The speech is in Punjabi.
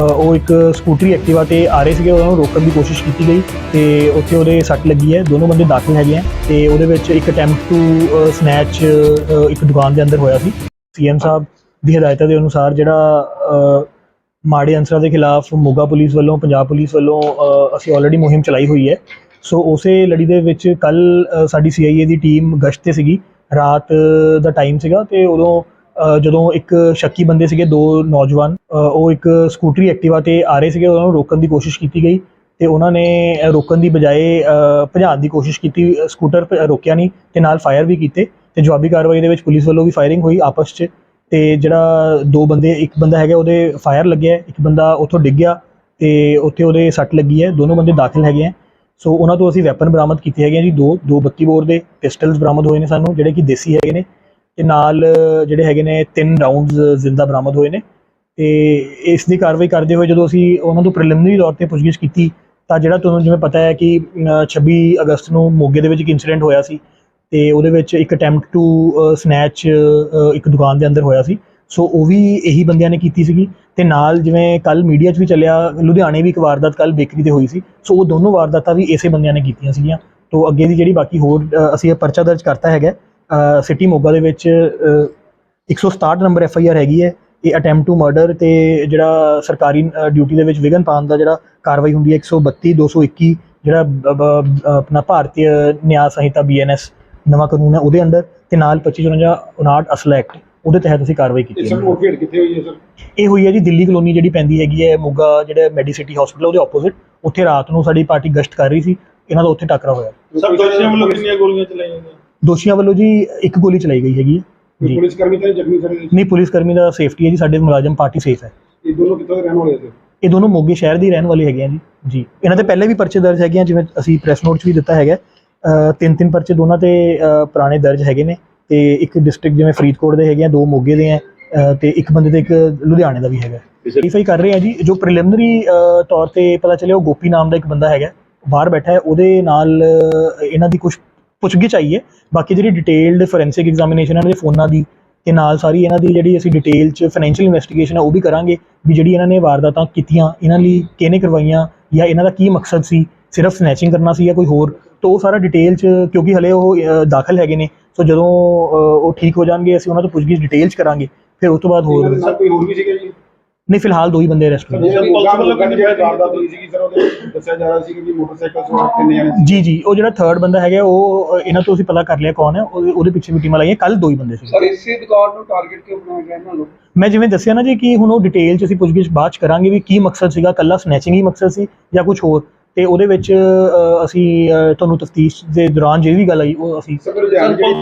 ਉਹ ਇੱਕ ਸਕੂਟਰੀ ਐਕਟਿਵਾ ਤੇ ਆ ਰਹੇ ਸੀਗੇ, ਉਹਨਾਂ ਨੂੰ ਰੋਕਣ ਦੀ ਕੋਸ਼ਿਸ਼ ਕੀਤੀ ਗਈ ਤੇ ਉੱਥੇ ਉਹਦੇ ਸੱਟ ਲੱਗੀ ਹੈ। ਦੋਨੋਂ ਬੰਦੇ ਦਾਖਲ ਹੈਗੇ ਆ ਤੇ ਉਹਦੇ ਵਿੱਚ ਇੱਕ ਅਟੈਂਪਟ ਟੂ ਸਨੈਚ ਇੱਕ ਦੁਕਾਨ ਦੇ ਅੰਦਰ ਹੋਇਆ ਸੀ। ਸੀਐਮ ਸਾਹਿਬ ਦੀ ਹਦਾਇਤਾਂ ਦੇ ਅਨੁਸਾਰ ਜਿਹੜਾ ਮਾੜੇ ਅੰਸਰਾਂ ਦੇ ਖਿਲਾਫ ਮੋਗਾ ਪੁਲਿਸ ਵੱਲੋਂ, ਪੰਜਾਬ ਪੁਲਿਸ ਵੱਲੋਂ ਅਸੀਂ ਆਲਰੇਡੀ ਮੁਹਿੰਮ ਚਲਾਈ ਹੋਈ ਹੈ। ਸੋ ਉਸੇ ਲੜੀ ਦੇ ਵਿੱਚ ਕੱਲ ਸਾਡੀ ਸੀਆਈਏ ਦੀ ਟੀਮ ਗਸ਼ਤ ਤੇ ਸੀਗੀ। ਰਾਤ ਦਾ ਟਾਈਮ ਸੀਗਾ ਤੇ ਉਦੋਂ ਜਦੋਂ ਇੱਕ ਸ਼ੱਕੀ ਬੰਦੇ ਸੀਗੇ, ਦੋ ਨੌਜਵਾਨ ਉਹ ਇੱਕ ਸਕੂਟਰੀ ਐਕਟਿਵਾ ਤੇ ਆ ਰਹੇ ਸੀਗੇ, ਉਹਨਾਂ ਨੂੰ ਰੋਕਣ ਦੀ ਕੋਸ਼ਿਸ਼ ਕੀਤੀ ਗਈ ਤੇ ਉਹਨਾਂ ਨੇ ਰੋਕਣ ਦੀ ਬਜਾਏ ਭਜਾਉਣ ਦੀ ਕੋਸ਼ਿਸ਼ ਕੀਤੀ, ਸਕੂਟਰ ਰੋਕਿਆ ਨਹੀਂ ਤੇ ਨਾਲ ਫਾਇਰ ਵੀ ਕੀਤੇ ਤੇ ਜਵਾਬੀ ਕਾਰਵਾਈ ਦੇ ਵਿੱਚ ਪੁਲਿਸ ਵੱਲੋਂ ਵੀ ਫਾਇਰਿੰਗ ਹੋਈ ਆਪਸ 'ਚ ਤੇ ਜਿਹੜਾ ਦੋ ਬੰਦੇ, ਇੱਕ ਬੰਦਾ ਹੈਗਾ ਉਹਦੇ ਫਾਇਰ ਲੱਗਿਆ, ਇੱਕ ਬੰਦਾ ਉੱਥੋਂ ਡਿੱਗ ਗਿਆ ਤੇ ਉੱਥੇ ਉਹਦੇ ਸੱਟ ਲੱਗੀ ਹੈ, ਦੋਨੋਂ ਬੰਦੇ ਦਾਖਲ ਹੈਗੇ ਆ ਸੋ ਉਹਨਾਂ ਤੋਂ ਅਸੀਂ ਵੈਪਨ ਬਰਾਮਦ ਕੀਤੇ ਹੈਗੇ ਆ ਜੀ, ਦੋ ਦੋ 32 ਬੋਰ ਦੇ ਪਿਸਟਲਸ ਬਰਾਮਦ ਹੋਏ ਨੇ ਸਾਨੂੰ, ਜਿਹੜੇ ਕਿ ਦੇਸੀ ਹੈਗੇ ਨੇ। ਤੇ ਨਾਲ ਜਿਹੜੇ ਹੈਗੇ ਨੇ ਤਿੰਨ ਰਾਉਂਡਸ ਜ਼ਿੰਦਾ ਬਰਾਮਦ ਹੋਏ ਨੇ ਤੇ ਇਸ ਦੀ ਕਾਰਵਾਈ ਕਰਦੇ ਹੋਏ ਜਦੋਂ ਅਸੀਂ ਉਹਨਾਂ ਤੋਂ ਪ੍ਰੀਲਿਮਿਨਰੀ ਤੌਰ ਤੇ ਪੁੱਛਗਿੱਛ ਕੀਤੀ ਤਾਂ ਜਿਹੜਾ ਤੁਹਾਨੂੰ ਜਿਵੇਂ ਪਤਾ ਹੈ ਕਿ ਅ, 26 ਅਗਸਤ ਨੂੰ ਮੋਗੇ ਦੇ ਵਿੱਚ ਇੱਕ ਇਨਸੀਡੈਂਟ ਹੋਇਆ ਸੀ ਤੇ ਉਹਦੇ ਵਿੱਚ ਇੱਕ ਅਟੈਂਪਟ ਟੂ ਸਨੈਚ ਇੱਕ ਦੁਕਾਨ ਦੇ ਅੰਦਰ ਹੋਇਆ ਸੀ। ਸੋ ਉਹ ਵੀ ਇਹੀ ਬੰਦਿਆਂ ਨੇ ਕੀਤੀ ਸੀਗੀ ਤੇ ਨਾਲ ਜਿਵੇਂ ਕੱਲ ਮੀਡੀਆ 'ਚ ਵੀ ਚੱਲਿਆ ਲੁਧਿਆਣੇ ਵੀ ਇੱਕ ਵਾਰਦਾਤ ਕੱਲ ਬੇਕਰੀ ਤੇ ਹੋਈ ਸੀ। ਸੋ ਉਹ ਦੋਨੋਂ ਵਾਰਦਾਤਾਂ ਵੀ ਇਸੇ ਬੰਦਿਆਂ ਨੇ ਕੀਤੀਆਂ ਸੀਗੀਆਂ। ਤੋਂ ਅੱਗੇ ਦੀ ਜਿਹੜੀ ਬਾਕੀ ਹੋਰ ਅਸੀਂ ਇਹ ਪਰਚਾ ਦਰਜ ਕਰਤਾ ਹੈਗਾ ਸਿਟੀ ਮੋਗਾ ਦੇ ਵਿੱਚ ਅ, 167 ਨੰਬਰ ਐਫ ਆਈ ਆਰ ਹੈਗੀ ਹੈ। ਇਹ ਅਟੈਂਪਟ ਟੂ ਮਰਡਰ ਤੇ ਜਿਹੜਾ ਸਰਕਾਰੀ ਡਿਊਟੀ ਦੇ ਵਿੱਚ ਵਿਗਨ ਪਾਉਣ ਦਾ ਜਿਹੜਾ ਕਾਰਵਾਈ ਹੁੰਦੀ ਹੈ 132 221 ਜਿਹੜਾ ਆਪਣਾ ਭਾਰਤੀ ਨਿਆਂ ਸੰਹਿਤਾ ਬੀਐਨਐਸ ਨਵਾਂ ਕਾਨੂੰਨ ਹੈ ਉਹਦੇ ਅੰਦਰ ਤੇ ਨਾਲ 2554 59 ਅਸਲ ਐਕਟ ਉਹਦੇ ਤਹਿਤ ਅਸੀਂ ਕਾਰਵਾਈ ਕੀਤੀ ਹੈ। ਸਰ ਮੁਰਗੇੜ ਕਿੱਥੇ ਹੋਈ ਹੈ ਸਰ? ਇਹ ਹੋਈ ਹੈ ਜੀ ਦਿੱਲੀ ਕਲੋਨੀ ਜਿਹੜੀ ਪੈਂਦੀ ਹੈਗੀ ਹੈ ਮੋਗਾ ਜਿਹੜਾ ਮੈਡੀਸਿਟੀ ਹਸਪੀਟਲ ਉਹਦੇ ਆਪੋਜ਼ਿਟ ਉੱਥੇ ਰਾਤ ਨੂੰ ਸਾਡੀ ਪਾਰਟੀ ਗਸ਼ਤ ਕਰ ਰਹੀ ਸੀ ਇਹਨਾਂ ਦਾ ਉੱਥੇ ਟੱਕਰਾ ਹੋਇਆ। ਸਰ ਦੋਸ਼ੀਆਂ ਵੱਲੋਂ ਕਿੰਨੀਆਂ ਗੋਲੀਆਂ ਚਲਾਈਆਂ ਗਈਆਂ? ਦੋਸ਼ੀਆਂ ਵੱਲੋਂ ਜੀ ਇੱਕ ਗੋਲੀ ਚਲਾਈ ਗਈ ਹੈਗੀ ਹੈ। ਕੋਈ ਜੀ। ਪੁਲਿਸ ਕਰਮੀ ਤਾਂ ਜ਼ਖਮੀ ਸਰ? ਨਹੀਂ ਪੁਲਿਸ ਕਰਮੀ ਦਾ ਸੇਫਟੀ ਹੈ ਜੀ ਸਾਡੇ ਮੁਲਾਜ਼ਮ ਪਾਰਟੀ ਸੇਫ ਹੈ। ਇਹ ਦੋਨੋਂ ਕਿੱਥੋਂ ਦੇ ਰਹਿਣ ਵਾਲੇ ਸੀ ਇਹ ਦੋਨੋਂ ਮੋਗੇ ਸ਼ਹਿਰ ਦੇ ਹੀ ਰਹਿਣ ਵਾਲੇ ਹੈਗੇ ਆ ਜੀ। ਜੀ। ਇਹਨਾਂ ਦੇ ਪਹਿਲੇ ਵੀ ਪਰਚੇ ਦਰਜ ਹੈਗੇ ਆ ਜਿਵੇਂ ਅਸੀਂ ਪ੍ਰੈਸ ਨੋਟ 'ਚ ਵੀ ਦਿੱਤਾ ਹੈਗਾ। ਅ, ਤਿੰਨ ਤਿੰਨ ਪਰਚੇ ਦੋਨਾਂ ਤੇ ਅ, ਪੁਰਾਣੇ ਦਰਜ ਹੈਗੇ ਨੇ ਤੇ ਇੱਕ ਡਿਸਟ੍ਰਿਕਟ ਜਿਵੇਂ ਫਰੀਦਕੋਟ ਦੇ ਹੈਗੇ ਆ ਦੋ ਮੋਗੇ ਦੇ ਆ ਅ, ਤੇ ਇੱਕ ਬੰਦੇ ਤੇ ਇੱਕ ਲੁਧਿਆਣੇ ਦਾ ਵੀ ਹੈਗਾ। ਵੈਰੀਫਾਈ ਕਰ ਰਹੇ ਆ ਜੀ ਜੋ ਪ੍ਰੀਲਿਮਿਨਰੀ ਤੌਰ ਤੇ ਪਤਾ ਚੱਲਿਆ ਉਹ ਗੋਪੀ ਨਾਮ ਦਾ ਇੱਕ ਬੰਦਾ ਹੈਗਾ ਬਾਹਰ ਬੈਠਾ ਹੈ ਉਹਦੇ ਨਾਲ ਅ, ਇਹਨਾਂ ਦੀ ਕੁਝ ਪੁੱਛਗਿੱਛ ਆਈ ਹੈ। ਬਾਕੀ ਜਿਹੜੀ ਡਿਟੇਲਡ ਫੋਰੈਂਸਿਕ ਐਗਜ਼ਾਮੀਨੇਸ਼ਨ ਇਹਨਾਂ ਦੇ ਫੋਨਾਂ ਦੀ ਤੇ ਨਾਲ ਸਾਰੀ ਇਹਨਾਂ ਦੀ ਜਿਹੜੀ ਅਸੀਂ ਡਿਟੇਲ ਚ ਫਾਈਨੈਂਸ਼ੀਅਲ ਇਨਵੈਸਟੀਗੇਸ਼ਨ ਹੈ, ਉਹ ਵੀ ਕਰਾਂਗੇ ਵੀ ਜਿਹੜੀ ਇਹਨਾਂ ਨੇ ਵਾਰਦਾਤਾਂ ਕੀਤੀਆਂ, ਇਹਨਾਂ ਲਈ ਕਿਹਨੇ ਕਰਵਾਈਆਂ ਜਾਂ ਇਹਨਾਂ ਦਾ ਕੀ ਮਕਸਦ ਸੀ, ਸਿਰਫ ਸਨੈਚਿੰਗ ਕਰਨਾ ਸੀ ਜਾਂ ਕੋਈ ਹੋਰ, ਤਾਂ ਉਹ ਸਾਰਾ ਡਿਟੇਲ ਚ ਕਿਉਂਕਿ ਹਲੇ ਉਹ ਦਾਖਲ ਹੈਗੇ ਨੇ, ਸੋ ਜਦੋਂ ਉਹ ਠੀਕ ਹੋ ਜਾਣਗੇ, ਅਸੀਂ ਉਹਨਾਂ ਤੋਂ ਪੁੱਛਗਿੱਛ ਡਿਟੇਲ ਚ ਕਰਾਂਗੇ, ਫਿਰ ਉਸ ਤੋਂ ਬਾਅਦ ਹੋਰ ਕੋਈ ਹੋਰ ਵੀ ਸੀਗਾ ਜੀ? ਨਹੀਂ ਫਿਲਹਾਲ ਦੋ ਹੀ ਬੰਦੇ ਅਰੈਸਟ ਹੋਏ। ਜਾ ਰਿਹਾ ਸੀ ਕਿ ਮੋਟਰਸਾਈਕਲ ਸਵਾਰ ਕਿੰਨੇ ਜਣੇ ਸੀ। ਜੀ ਜੀ ਉਹ ਜਿਹੜਾ ਥਰਡ ਬੰਦਾ ਹੈਗਾ ਉਹ ਇਹਨਾਂ ਤੋਂ ਅਸੀਂ ਪਤਾ ਕਰ ਲਿਆ ਕੌਣ ਹੈ ਉਹਦੇ ਉਹਦੇ ਪਿੱਛੇ ਵੀ ਟੀਮਾਂ ਲਾਈਆਂ ਕੱਲ ਦੋ ਹੀ ਬੰਦੇ ਸੀ। ਸਰ ਇਸੇ ਦੁਕਾਨ ਨੂੰ ਟਾਰਗੇਟ ਕਿਉਂ ਬਣਾਇਆ ਗਿਆ ਇਹਨਾਂ ਨੂੰ? ਮੈਂ ਜਿਵੇਂ ਦੱਸਿਆ ਨਾ ਜੀ ਕਿ ਹੁਣ ਉਹ ਡਿਟੇਲ ਚ ਅਸੀਂ ਪੁੱਛਗਿੱਛ ਬਾਅਦ ਚ ਕਰਾਂਗੇ ਵੀ ਕੀ ਮਕਸਦ ਸੀਗਾ ਕੱਲਾ ਸਨੈਚਿੰਗ ਹੀ ਮਕਸਦ ਸੀ ਜਾਂ ਕੁਝ ਹੋਰ। ਤੇ ਉਹਦੇ ਵਿੱਚ ਅ, ਅਸੀਂ ਅ, ਤੁਹਾਨੂੰ ਤਫਤੀਸ਼ ਦੇ ਦੌਰਾਨ ਜਿਹੜੀ ਵੀ ਗੱਲ ਆਈ ਉਹ ਅਸੀਂ ਸਰ ਲੁਧਿਆਣੇ ਜਿਹੜੀ